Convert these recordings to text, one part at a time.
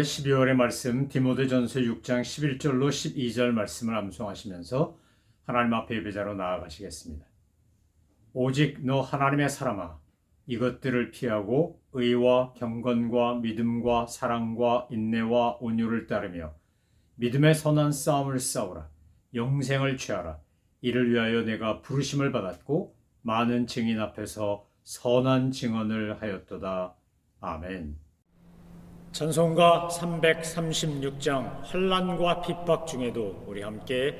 다 함께 12월의 말씀 디모데전서 6장 11절로 12절 말씀을 암송하시면서 하나님 앞에 예배자로 나아가시겠습니다. 오직 너 하나님의 사람아 이것들을 피하고 의와 경건과 믿음과 사랑과 인내와 온유를 따르며 믿음의 선한 싸움을 싸우라 영생을 취하라 이를 위하여 내가 부르심을 받았고 많은 증인 앞에서 선한 증언을 하였도다 아멘. 찬송가 336장 환란과 핍박 중에도 우리 함께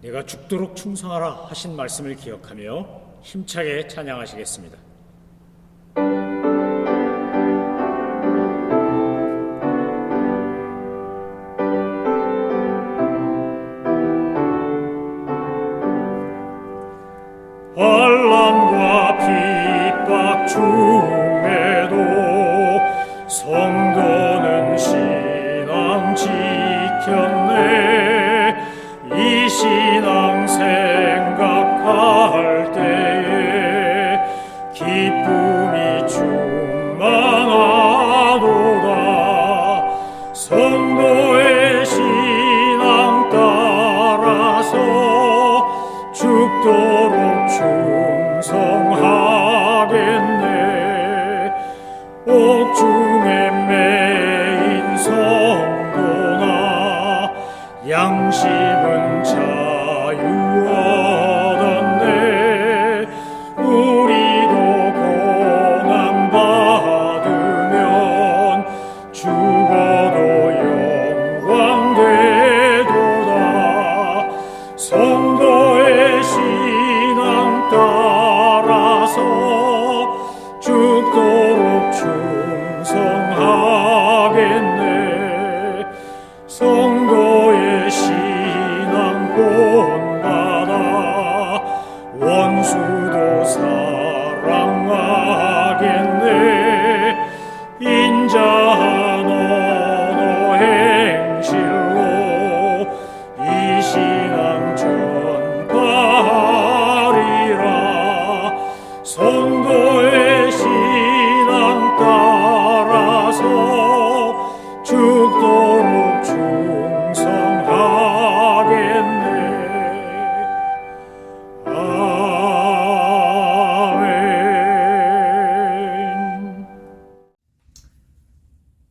내가 죽도록 충성하라 하신 말씀을 기억하며 힘차게 찬양하시겠습니다.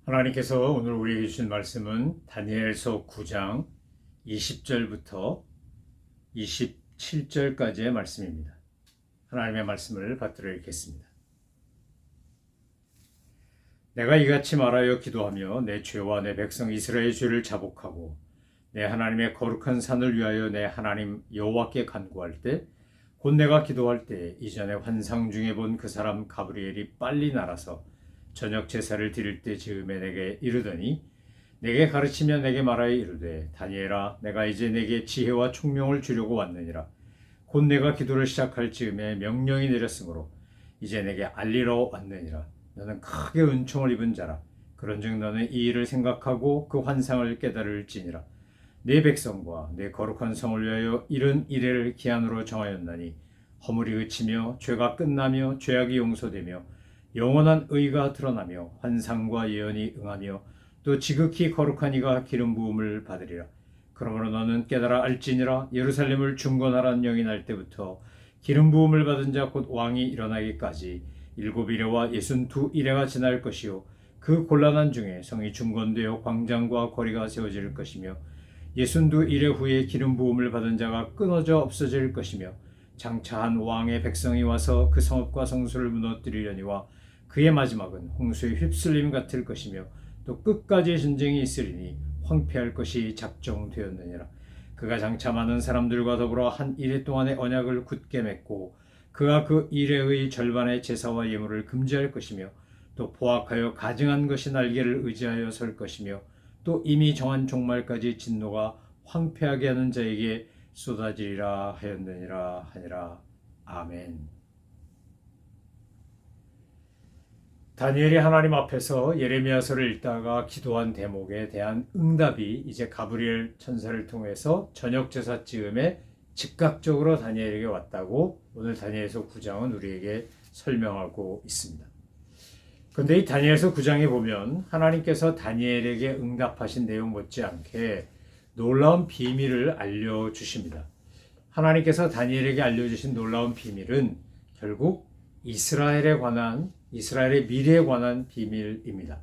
하나님께서 오늘 우리에게 주신 말씀은 다니엘서 9장 20절부터 27절까지의 말씀입니다. 하나님의 말씀을 받들어 읽겠습니다. 내가 이같이 말하여 기도하며 내 죄와 내 백성 이스라엘 죄를 자복하고 내 하나님의 거룩한 산을 위하여 내 하나님 여호와께 간구할 때 곧 내가 기도할 때 이전에 환상 중에 본 그 사람 가브리엘이 빨리 날아서 저녁 제사를 드릴 때 즈음에 내게 이르더니 내게 가르치며 내게 말하여 이르되 다니엘아 내가 이제 내게 지혜와 총명을 주려고 왔느니라. 곧 내가 기도를 시작할 즈음에 명령이 내렸으므로 이제 내게 알리러 왔느니라. 너는 크게 은총을 입은 자라. 그런즉 너는 이 일을 생각하고 그 환상을 깨달을지니라. 내 백성과 내 거룩한 성을 위하여 이른 이래를 기한으로 정하였나니 허물이 그치며 죄가 끝나며 죄악이 용서되며 영원한 의가 드러나며 환상과 예언이 응하며 또 지극히 거룩한 이가 기름 부음을 받으리라. 그러므로 너는 깨달아 알지니라 예루살렘을 중건하라는 영이 날 때부터 기름 부음을 받은 자 곧 왕이 일어나기까지 일곱 이래와 예순 두 이래가 지날 것이요 그 곤란한 중에 성이 중건되어 광장과 거리가 세워질 것이며 예순 두 이래 후에 기름 부음을 받은 자가 끊어져 없어질 것이며 장차한 왕의 백성이 와서 그 성읍과 성소를 무너뜨리려니와 그의 마지막은 홍수의 휩쓸림 같을 것이며 또 끝까지 전쟁이 있으리니 황폐할 것이 작정되었느니라. 그가 장차 많은 사람들과 더불어 한 이래 동안의 언약을 굳게 맺고 그가 그 이래의 절반의 제사와 예물을 금지할 것이며 또 포악하여 가증한 것이 날개를 의지하여 설 것이며 또 이미 정한 종말까지 진노가 황폐하게 하는 자에게 쏟아지리라 하였느니라 하니라 아멘. 다니엘이 하나님 앞에서 예레미야서를 읽다가 기도한 대목에 대한 응답이 이제 가브리엘 천사를 통해서 저녁 제사 즈음에 즉각적으로 다니엘에게 왔다고 오늘 다니엘서 9장은 우리에게 설명하고 있습니다. 근데 이 다니엘서 9장에 보면 하나님께서 다니엘에게 응답하신 내용 못지않게 놀라운 비밀을 알려주십니다. 하나님께서 다니엘에게 알려주신 놀라운 비밀은 결국 이스라엘에 관한 이스라엘의 미래에 관한 비밀입니다.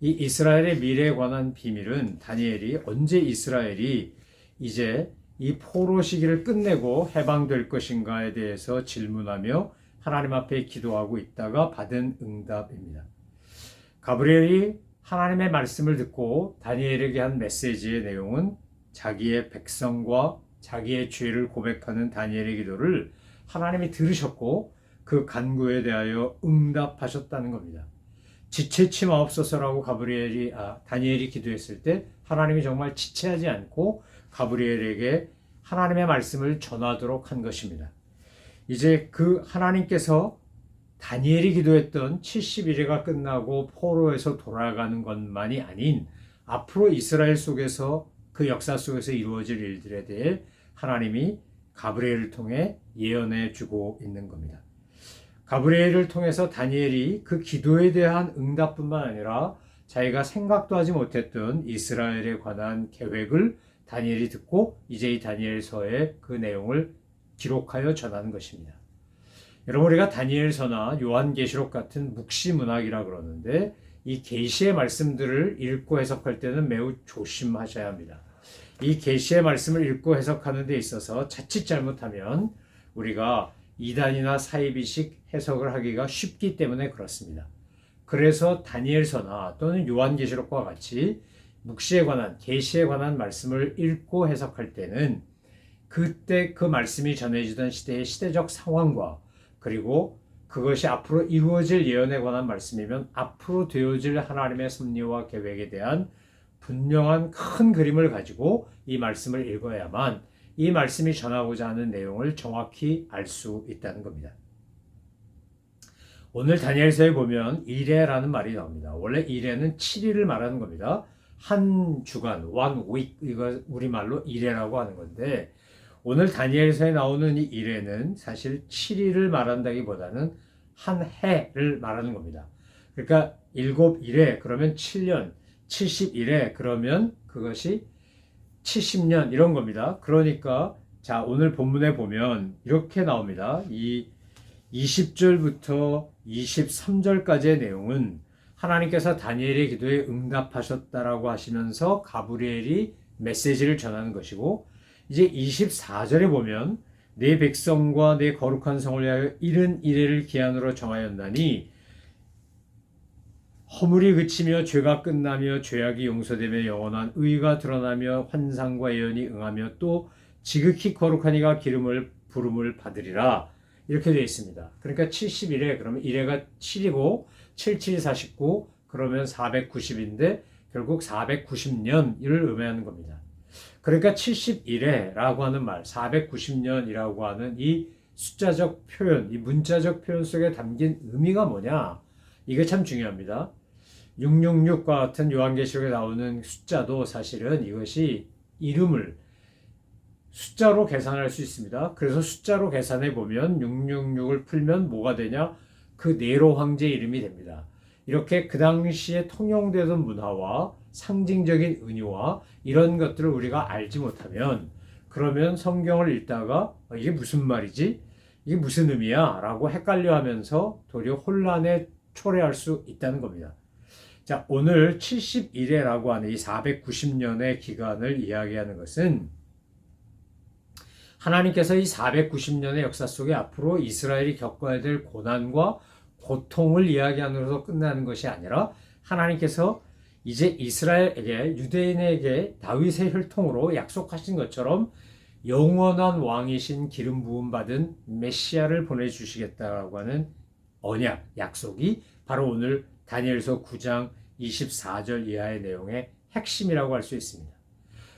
이 이스라엘의 미래에 관한 비밀은 다니엘이 언제 이스라엘이 이제 이 포로 시기를 끝내고 해방될 것인가에 대해서 질문하며 하나님 앞에 기도하고 있다가 받은 응답입니다. 가브리엘이 하나님의 말씀을 듣고 다니엘에게 한 메시지의 내용은 자기의 백성과 자기의 죄를 고백하는 다니엘의 기도를 하나님이 들으셨고 그 간구에 대하여 응답하셨다는 겁니다. 지체치 마옵소서라고 가브리엘이 아, 다니엘이 기도했을 때 하나님이 정말 지체하지 않고 가브리엘에게 하나님의 말씀을 전하도록 한 것입니다. 이제 그 하나님께서 다니엘이 기도했던 70일회가 끝나고 포로에서 돌아가는 것만이 아닌 앞으로 이스라엘 속에서 그 역사 속에서 이루어질 일들에 대해 하나님이 가브리엘을 통해 예언해 주고 있는 겁니다. 가브리엘을 통해서 다니엘이 그 기도에 대한 응답뿐만 아니라 자기가 생각도 하지 못했던 이스라엘에 관한 계획을 다니엘이 듣고 이제 이 다니엘서의 그 내용을 기록하여 전하는 것입니다. 여러분 우리가 다니엘서나 요한계시록 같은 묵시 문학이라 그러는데 이 계시의 말씀들을 읽고 해석할 때는 매우 조심하셔야 합니다. 이 계시의 말씀을 읽고 해석하는 데 있어서 자칫 잘못하면 우리가 이단이나 사이비식 해석을 하기가 쉽기 때문에 그렇습니다. 그래서 다니엘서나 또는 요한계시록과 같이 묵시에 관한 계시에 관한 말씀을 읽고 해석할 때는 그때 그 말씀이 전해지던 시대의 시대적 상황과 그리고 그것이 앞으로 이루어질 예언에 관한 말씀이면 앞으로 되어질 하나님의 섭리와 계획에 대한 분명한 큰 그림을 가지고 이 말씀을 읽어야만 이 말씀이 전하고자 하는 내용을 정확히 알 수 있다는 겁니다. 오늘 다니엘서에 보면 이레라는 말이 나옵니다. 원래 이레는 7일을 말하는 겁니다. 한 주간, one week, 이거 우리말로 이레라고 하는 건데, 오늘 다니엘서에 나오는 이 이레는 사실 7일을 말한다기보다는 한 해를 말하는 겁니다. 그러니까 일곱 일에 그러면 7년, 70일에 그러면 그것이 70년 이런 겁니다. 그러니까 자, 오늘 본문에 보면 이렇게 나옵니다. 이 20절부터 23절까지의 내용은 하나님께서 다니엘의 기도에 응답하셨다라고 하시면서 가브리엘이 메시지를 전하는 것이고 이제 24절에 보면 내 백성과 내 거룩한 성을 위하여 이른 이래를 기한으로 정하였나니 허물이 그치며 죄가 끝나며 죄악이 용서되며 영원한 의가 드러나며 환상과 예언이 응하며 또 지극히 거룩한 이가 기름을 부름을 받으리라 이렇게 되어 있습니다. 그러니까 70일에 그러면 1회가 7이고 7, 7, 49 그러면 490인데 결국 490년을 의미하는 겁니다. 그러니까 71회라고 하는 말, 490년이라고 하는 이 숫자적 표현, 이 문자적 표현 속에 담긴 의미가 뭐냐? 이게 참 중요합니다. 666과 같은 요한계시록에 나오는 숫자도 사실은 이것이 이름을 숫자로 계산할 수 있습니다. 그래서 숫자로 계산해 보면 666을 풀면 뭐가 되냐? 그 네로 황제 이름이 됩니다. 이렇게 그 당시에 통용되던 문화와 상징적인 은유와 이런 것들을 우리가 알지 못하면 그러면 성경을 읽다가 어, 이게 무슨 말이지? 이게 무슨 의미야? 라고 헷갈려 하면서 도리어 혼란에 초래할 수 있다는 겁니다. 자, 오늘 71회라고 하는 이 490년의 기간을 이야기하는 것은 하나님께서 이 490년의 역사 속에 앞으로 이스라엘이 겪어야 될 고난과 고통을 이야기하면서 끝나는 것이 아니라 하나님께서 이제 이스라엘에게 유대인에게 다윗의 혈통으로 약속하신 것처럼 영원한 왕이신 기름 부음 받은 메시아를 보내 주시겠다라고 하는 언약 약속이 바로 오늘 다니엘서 9장 24절 이하의 내용의 핵심이라고 할 수 있습니다.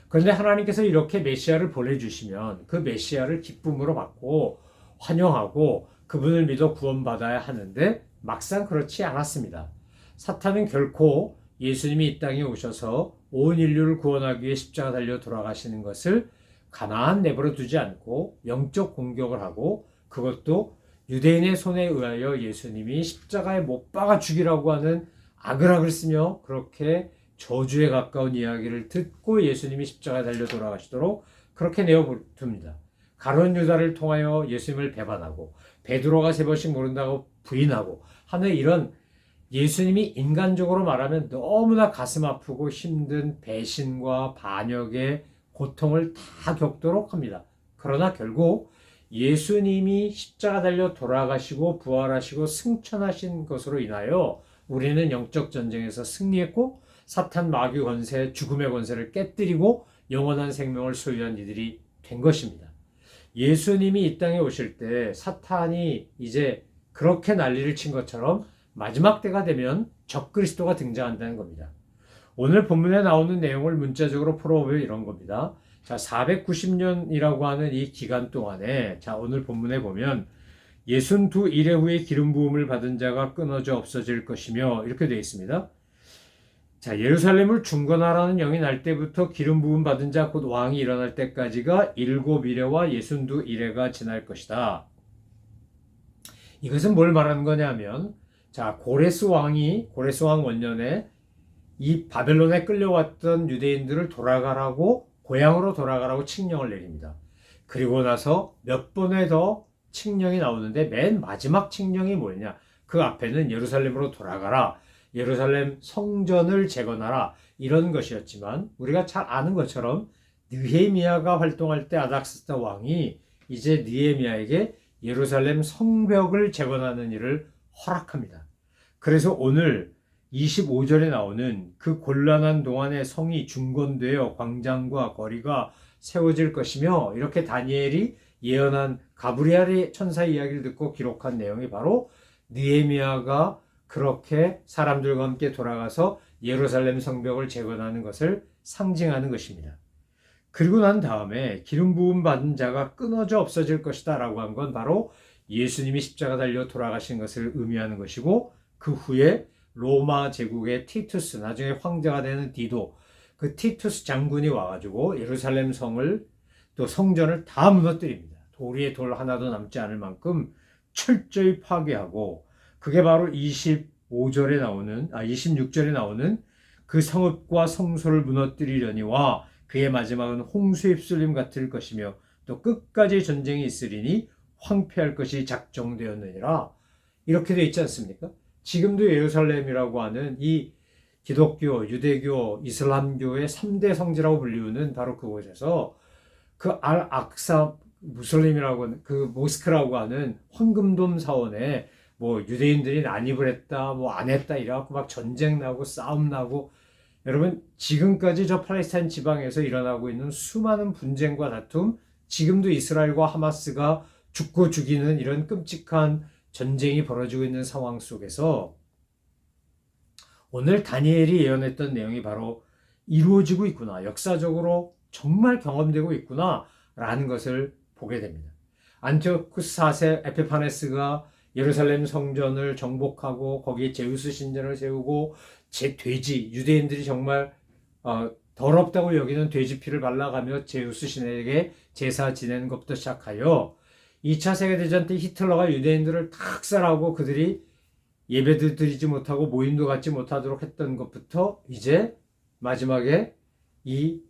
그런데 하나님께서 이렇게 메시아를 보내주시면 그 메시아를 기쁨으로 받고 환영하고 그분을 믿어 구원받아야 하는데 막상 그렇지 않았습니다. 사탄은 결코 예수님이 이 땅에 오셔서 온 인류를 구원하기 위해 십자가 달려 돌아가시는 것을 가만한 내버려 두지 않고 영적 공격을 하고 그것도 유대인의 손에 의하여 예수님이 십자가에 못 박아 죽이라고 하는 아글아글 쓰며 그렇게 저주에 가까운 이야기를 듣고 예수님이 십자가에 달려 돌아가시도록 그렇게 내어둡니다. 가론 유다를 통하여 예수님을 배반하고 베드로가 세 번씩 모른다고 부인하고 하는 이런 예수님이 인간적으로 말하면 너무나 가슴 아프고 힘든 배신과 반역의 고통을 다 겪도록 합니다. 그러나 결국 예수님이 십자가 달려 돌아가시고 부활하시고 승천하신 것으로 인하여 우리는 영적 전쟁에서 승리했고 사탄 마귀 권세, 죽음의 권세를 깨뜨리고 영원한 생명을 소유한 이들이 된 것입니다. 예수님이 이 땅에 오실 때 사탄이 이제 그렇게 난리를 친 것처럼 마지막 때가 되면 적그리스도가 등장한다는 겁니다. 오늘 본문에 나오는 내용을 문자적으로 풀어보면 이런 겁니다. 자, 490년이라고 하는 이 기간 동안에 자, 오늘 본문에 보면 예순 두 일회 후에 기름 부음을 받은 자가 끊어져 없어질 것이며 이렇게 되어 있습니다. 자, 예루살렘을 중건하라는 영이 날 때부터 기름 부음 받은 자 곧 왕이 일어날 때까지가 일곱 일회와 예순두 일회가 지날 것이다. 이것은 뭘 말하는 거냐면 자, 고레스 왕이 고레스 왕 원년에 이 바벨론에 끌려왔던 유대인들을 돌아가라고 고향으로 돌아가라고 칙령을 내립니다. 그리고 나서 몇 번에 더 칙령이 나오는데 맨 마지막 칙령이 뭐냐? 그 앞에는 예루살렘으로 돌아가라. 예루살렘 성전을 재건하라. 이런 것이었지만 우리가 잘 아는 것처럼 느헤미야가 활동할 때 아닥스다 왕이 이제 느헤미야에게 예루살렘 성벽을 재건하는 일을 허락합니다. 그래서 오늘 25절에 나오는 그 곤란한 동안에 성이 중건되어 광장과 거리가 세워질 것이며 이렇게 다니엘이 예언한 가브리엘의 천사 이야기를 듣고 기록한 내용이 바로 느헤미야가 그렇게 사람들과 함께 돌아가서 예루살렘 성벽을 재건하는 것을 상징하는 것입니다. 그리고 난 다음에 기름 부음 받은 자가 끊어져 없어질 것이다 라고 한 건 바로 예수님이 십자가 달려 돌아가신 것을 의미하는 것이고 그 후에 로마 제국의 티투스 나중에 황제가 되는 디도 그 티투스 장군이 와가지고 예루살렘 성을 또 성전을 다 무너뜨립니다. 도리에 돌 하나도 남지 않을 만큼 철저히 파괴하고 그게 바로 25절에 나오는 아 26절에 나오는 그 성읍과 성소를 무너뜨리려니와 그의 마지막은 홍수에 휩쓸림 같을 것이며 또 끝까지 전쟁이 있으리니 황폐할 것이 작정되었느니라 이렇게 돼 있지 않습니까? 지금도 예루살렘이라고 하는 이 기독교, 유대교, 이슬람교의 3대 성지라고 불리우는 바로 그곳에서 그 알 악사 무슬림이라고 하는 그 모스크라고 하는 황금돔 사원에 뭐 유대인들이 난입을 했다, 뭐 안 했다 이래갖고 막 전쟁 나고 싸움 나고 여러분 지금까지 저 팔레스타인 지방에서 일어나고 있는 수많은 분쟁과 다툼 지금도 이스라엘과 하마스가 죽고 죽이는 이런 끔찍한 전쟁이 벌어지고 있는 상황 속에서 오늘 다니엘이 예언했던 내용이 바로 이루어지고 있구나. 역사적으로 정말 경험되고 있구나. 라는 것을 보게 됩니다. 안티오쿠스 4세 에피파네스가 예루살렘 성전을 정복하고 거기에 제우스 신전을 세우고 제 돼지 유대인들이 정말 어, 더럽다고 여기는 돼지 피를 발라가며 제우스 신에게 제사 지내는 것부터 시작하여 2차 세계대전 때 히틀러가 유대인들을 탁살하고 그들이 예배도 드리지 못하고 모임도 갖지 못하도록 했던 것부터 이제 마지막에 이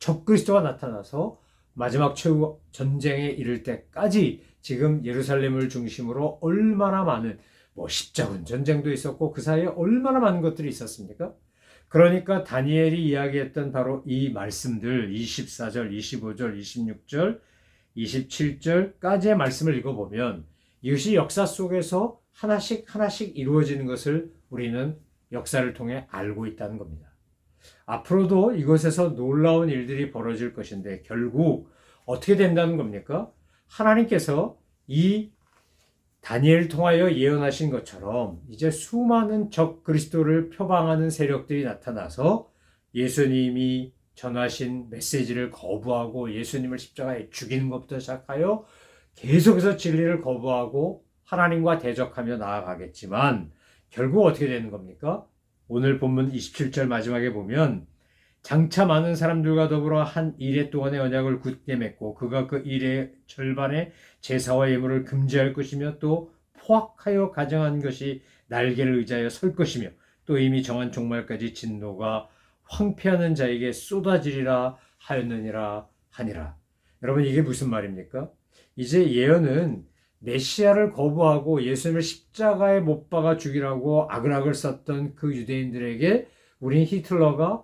적그리스도가 나타나서 마지막 최후 전쟁에 이를 때까지 지금 예루살렘을 중심으로 얼마나 많은 뭐 십자군 전쟁도 있었고 그 사이에 얼마나 많은 것들이 있었습니까? 그러니까 다니엘이 이야기했던 바로 이 말씀들 24절, 25절, 26절 27절까지의 말씀을 읽어보면 이것이 역사 속에서 하나씩 하나씩 이루어지는 것을 우리는 역사를 통해 알고 있다는 겁니다. 앞으로도 이곳에서 놀라운 일들이 벌어질 것인데 결국 어떻게 된다는 겁니까? 하나님께서 이 다니엘을 통하여 예언하신 것처럼 이제 수많은 적 그리스도를 표방하는 세력들이 나타나서 예수님이 전하신 메시지를 거부하고 예수님을 십자가에 죽이는 것부터 시작하여 계속해서 진리를 거부하고 하나님과 대적하며 나아가겠지만 결국 어떻게 되는 겁니까? 오늘 본문 27절 마지막에 보면 장차 많은 사람들과 더불어 한 일해 동안의 언약을 굳게 맺고 그가 그 일의 절반의 제사와 예물을 금지할 것이며 또 포악하여 가정한 것이 날개를 의지하여 설 것이며 또 이미 정한 종말까지 진노가 황폐하는 자에게 쏟아지리라 하였느니라 하니라. 여러분 이게 무슨 말입니까? 이제 예언은 메시아를 거부하고 예수님을 십자가에 못 박아 죽이라고 악을악을 썼던 그 유대인들에게 우린 히틀러가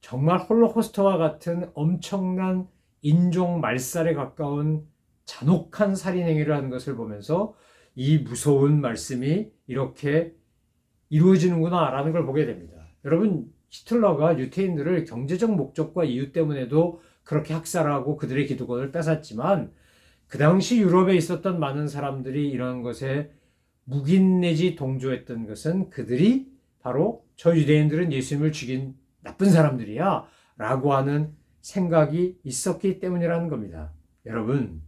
정말 홀로코스터와 같은 엄청난 인종 말살에 가까운 잔혹한 살인 행위를 하는 것을 보면서 이 무서운 말씀이 이렇게 이루어지는구나 라는 걸 보게 됩니다. 여러분 히틀러가 유태인들을 경제적 목적과 이유 때문에도 그렇게 학살하고 그들의 기득권을 뺏었지만 그 당시 유럽에 있었던 많은 사람들이 이런 것에 묵인 내지 동조했던 것은 그들이 바로 저 유대인들은 예수님을 죽인 나쁜 사람들이야 라고 하는 생각이 있었기 때문이라는 겁니다. 여러분,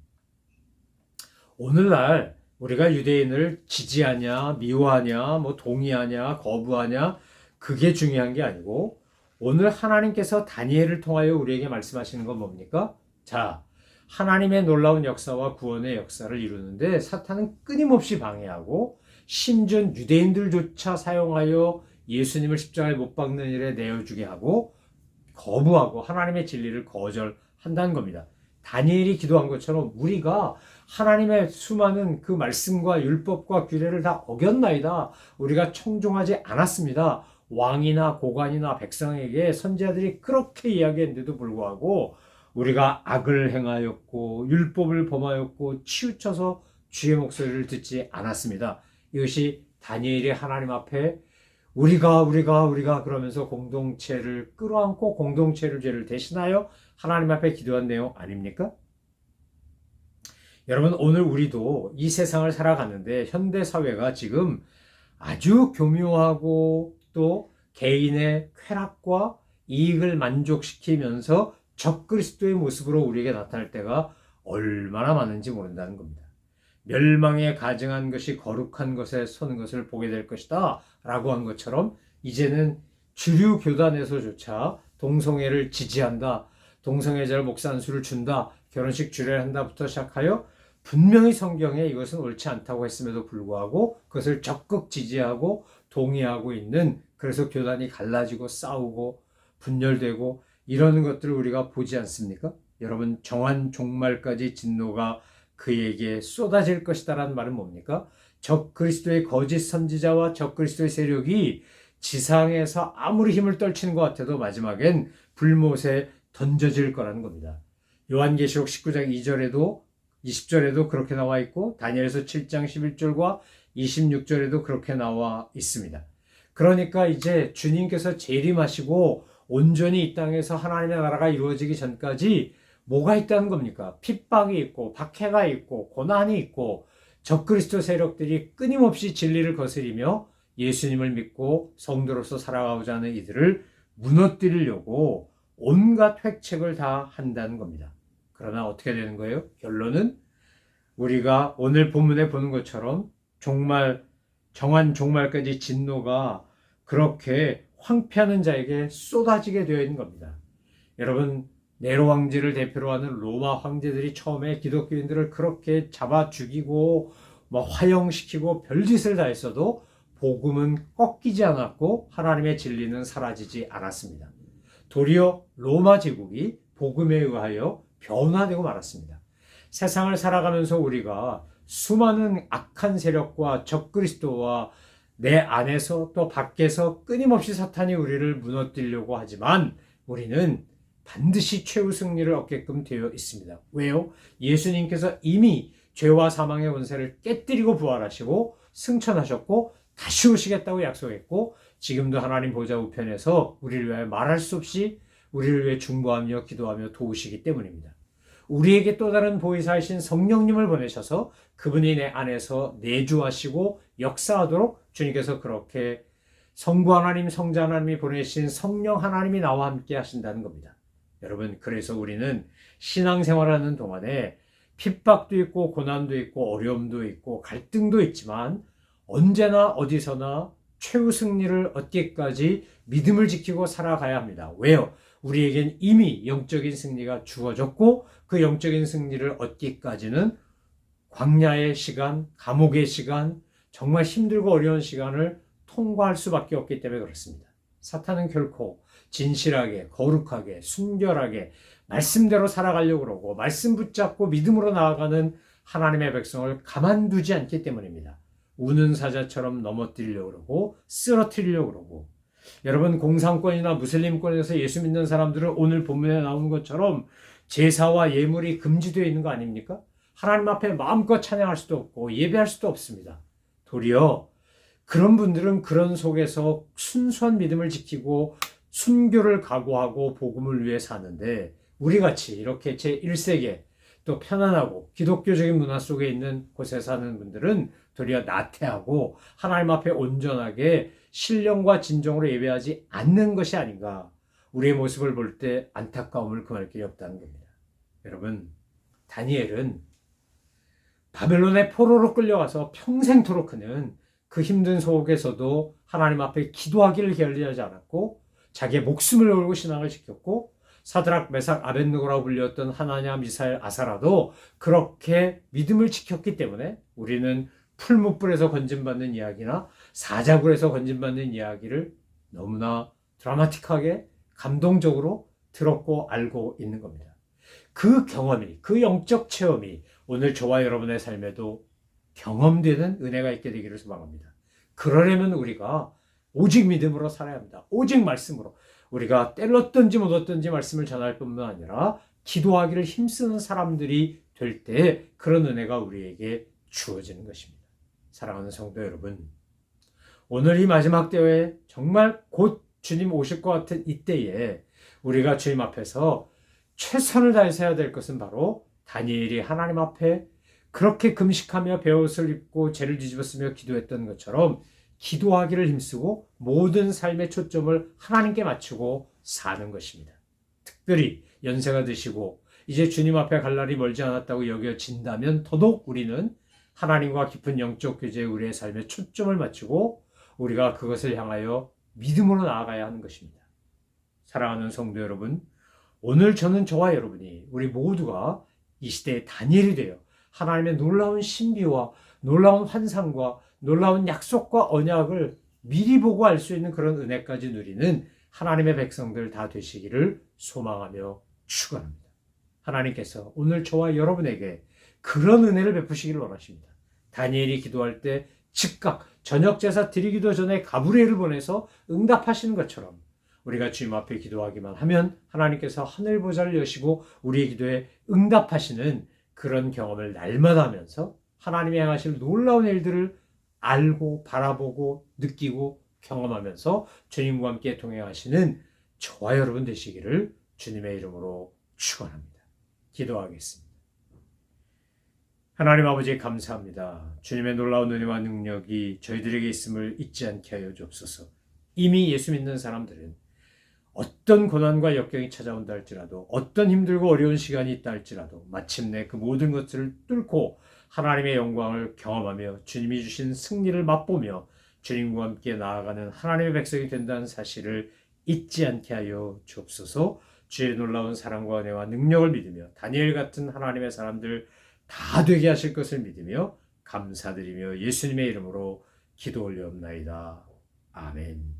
오늘날 우리가 유대인을 지지하냐, 미워하냐, 뭐 동의하냐, 거부하냐, 그게 중요한 게 아니고 오늘 하나님께서 다니엘을 통하여 우리에게 말씀하시는 건 뭡니까? 자, 하나님의 놀라운 역사와 구원의 역사를 이루는데 사탄은 끊임없이 방해하고 심지어 유대인들조차 사용하여 예수님을 십자가에 못 박는 일에 내어주게 하고 거부하고 하나님의 진리를 거절한다는 겁니다. 다니엘이 기도한 것처럼 우리가 하나님의 수많은 그 말씀과 율법과 규례를 다 어겼나이다. 우리가 청종하지 않았습니다. 왕이나 고관이나 백성에게 선지자들이 그렇게 이야기했는데도 불구하고 우리가 악을 행하였고 율법을 범하였고 치우쳐서 주의 목소리를 듣지 않았습니다. 이것이 다니엘이 하나님 앞에 우리가 우리가 우리가 그러면서 공동체를 끌어안고 공동체를 죄를 대신하여 하나님 앞에 기도한 내용 아닙니까? 여러분 오늘 우리도 이 세상을 살아가는데 현대 사회가 지금 아주 교묘하고 또 개인의 쾌락과 이익을 만족시키면서 적그리스도의 모습으로 우리에게 나타날 때가 얼마나 많은지 모른다는 겁니다. 멸망에 가증한 것이 거룩한 것에 서는 것을 보게 될 것이다 라고 한 것처럼 이제는 주류 교단에서조차 동성애를 지지한다 동성애자를 목산수를 준다 결혼식 주례를 한다부터 시작하여 분명히 성경에 이것은 옳지 않다고 했음에도 불구하고 그것을 적극 지지하고 동의하고 있는 그래서 교단이 갈라지고 싸우고 분열되고 이런 것들을 우리가 보지 않습니까? 여러분 정한 종말까지 진노가 그에게 쏟아질 것이다라는 말은 뭡니까? 적 그리스도의 거짓 선지자와 적 그리스도의 세력이 지상에서 아무리 힘을 떨치는 것 같아도 마지막엔 불못에 던져질 거라는 겁니다. 요한계시록 19장 2절에도 20절에도 그렇게 나와 있고 다니엘서 7장 11절과 26절에도 그렇게 나와 있습니다. 그러니까 이제 주님께서 재림하시고 온전히 이 땅에서 하나님의 나라가 이루어지기 전까지 뭐가 있다는 겁니까? 핍박이 있고 박해가 있고 고난이 있고 적그리스도 세력들이 끊임없이 진리를 거스리며 예수님을 믿고 성도로서 살아가고자 하는 이들을 무너뜨리려고 온갖 획책을 다 한다는 겁니다. 그러나 어떻게 되는 거예요? 결론은 우리가 오늘 본문에 보는 것처럼 정말 정한 종말까지 진노가 그렇게 황폐하는 자에게 쏟아지게 되어 있는 겁니다. 여러분 네로 왕제를 대표로 하는 로마 황제들이 처음에 기독교인들을 그렇게 잡아 죽이고 뭐 화형시키고 별짓을 다 했어도 복음은 꺾이지 않았고 하나님의 진리는 사라지지 않았습니다. 도리어 로마 제국이 복음에 의하여 변화되고 말았습니다. 세상을 살아가면서 우리가 수많은 악한 세력과 적그리스도와 내 안에서 또 밖에서 끊임없이 사탄이 우리를 무너뜨리려고 하지만 우리는 반드시 최후 승리를 얻게끔 되어 있습니다. 왜요? 예수님께서 이미 죄와 사망의 원세를 깨뜨리고 부활하시고 승천하셨고 다시 오시겠다고 약속했고 지금도 하나님 보좌 우편에서 우리를 위하여 말할 수 없이 우리를 위해 중보하며 기도하며 도우시기 때문입니다. 우리에게 또 다른 보이사이신 성령님을 보내셔서 그분이 내 안에서 내주하시고 역사하도록 주님께서 그렇게 성부 하나님, 성자 하나님이 보내신 성령 하나님이 나와 함께 하신다는 겁니다. 여러분, 그래서 우리는 신앙생활하는 동안에 핍박도 있고 고난도 있고 어려움도 있고 갈등도 있지만 언제나 어디서나 최후 승리를 얻기까지 믿음을 지키고 살아가야 합니다. 왜요? 우리에겐 이미 영적인 승리가 주어졌고 그 영적인 승리를 얻기까지는 광야의 시간, 감옥의 시간, 정말 힘들고 어려운 시간을 통과할 수밖에 없기 때문에 그렇습니다. 사탄은 결코 진실하게, 거룩하게, 순결하게 말씀대로 살아가려고 그러고 말씀 붙잡고 믿음으로 나아가는 하나님의 백성을 가만두지 않기 때문입니다. 우는 사자처럼 넘어뜨리려고 그러고 쓰러뜨리려고 그러고 여러분 공산권이나 무슬림권에서 예수 믿는 사람들은 오늘 본문에 나오는 것처럼 제사와 예물이 금지되어 있는 거 아닙니까? 하나님 앞에 마음껏 찬양할 수도 없고 예배할 수도 없습니다. 도리어 그런 분들은 그런 속에서 순수한 믿음을 지키고 순교를 각오하고 복음을 위해 사는데 우리 같이 이렇게 제 1세계 또 편안하고 기독교적인 문화 속에 있는 곳에 사는 분들은 도리어 나태하고 하나님 앞에 온전하게 신령과 진정으로 예배하지 않는 것이 아닌가. 우리의 모습을 볼 때 안타까움을 금할 길이 없다는 겁니다. 여러분, 다니엘은 바벨론의 포로로 끌려가서 평생토록 그는 그 힘든 속에서도 하나님 앞에 기도하기를 결리하지 않았고 자기의 목숨을 걸고 신앙을 지켰고 사드락 메삭 아벤누고라고 불렸던 하나냐 미사엘 아사라도 그렇게 믿음을 지켰기 때문에 우리는 풀무불에서 건진받는 이야기나 사자굴에서 건진받는 이야기를 너무나 드라마틱하게 감동적으로 들었고 알고 있는 겁니다. 그 경험이, 그 영적 체험이 오늘 저와 여러분의 삶에도 경험되는 은혜가 있게 되기를 소망합니다. 그러려면 우리가 오직 믿음으로 살아야 합니다. 오직 말씀으로. 우리가 때렸든지 못 얻든지 말씀을 전할 뿐만 아니라 기도하기를 힘쓰는 사람들이 될 때 그런 은혜가 우리에게 주어지는 것입니다. 사랑하는 성도 여러분, 오늘 이 마지막 때에 정말 곧 주님 오실 것 같은 이때에 우리가 주님 앞에서 최선을 다해서 해야 될 것은 바로 다니엘이 하나님 앞에 그렇게 금식하며 베옷을 입고 죄를 뒤집었으며 기도했던 것처럼 기도하기를 힘쓰고 모든 삶의 초점을 하나님께 맞추고 사는 것입니다. 특별히 연세가 드시고 이제 주님 앞에 갈 날이 멀지 않았다고 여겨진다면 더더욱 우리는 하나님과 깊은 영적 교제에 우리의 삶에 초점을 맞추고 우리가 그것을 향하여 믿음으로 나아가야 하는 것입니다. 사랑하는 성도 여러분, 오늘 저는 저와 여러분이 우리 모두가 이 시대의 다니엘이 되어 하나님의 놀라운 신비와 놀라운 환상과 놀라운 약속과 언약을 미리 보고 알 수 있는 그런 은혜까지 누리는 하나님의 백성들 다 되시기를 소망하며 축원합니다. 하나님께서 오늘 저와 여러분에게 그런 은혜를 베푸시기를 원하십니다. 다니엘이 기도할 때 즉각 저녁 제사 드리기도 전에 가브리엘을 보내서 응답하시는 것처럼 우리가 주님 앞에 기도하기만 하면 하나님께서 하늘 보좌를 여시고 우리의 기도에 응답하시는 그런 경험을 날마다 하면서 하나님이 행하실 놀라운 일들을 알고 바라보고 느끼고 경험하면서 주님과 함께 동행하시는 저와 여러분 되시기를 주님의 이름으로 축원합니다. 기도하겠습니다. 하나님 아버지 감사합니다. 주님의 놀라운 은혜와 능력이 저희들에게 있음을 잊지 않게 하여 주옵소서. 이미 예수 믿는 사람들은 어떤 고난과 역경이 찾아온다 할지라도 어떤 힘들고 어려운 시간이 있다 할지라도 마침내 그 모든 것들을 뚫고 하나님의 영광을 경험하며 주님이 주신 승리를 맛보며 주님과 함께 나아가는 하나님의 백성이 된다는 사실을 잊지 않게 하여 주옵소서 주의 놀라운 사랑과 은혜와 능력을 믿으며 다니엘 같은 하나님의 사람들 다 되게 하실 것을 믿으며 감사드리며 예수님의 이름으로 기도 올려옵나이다. 아멘.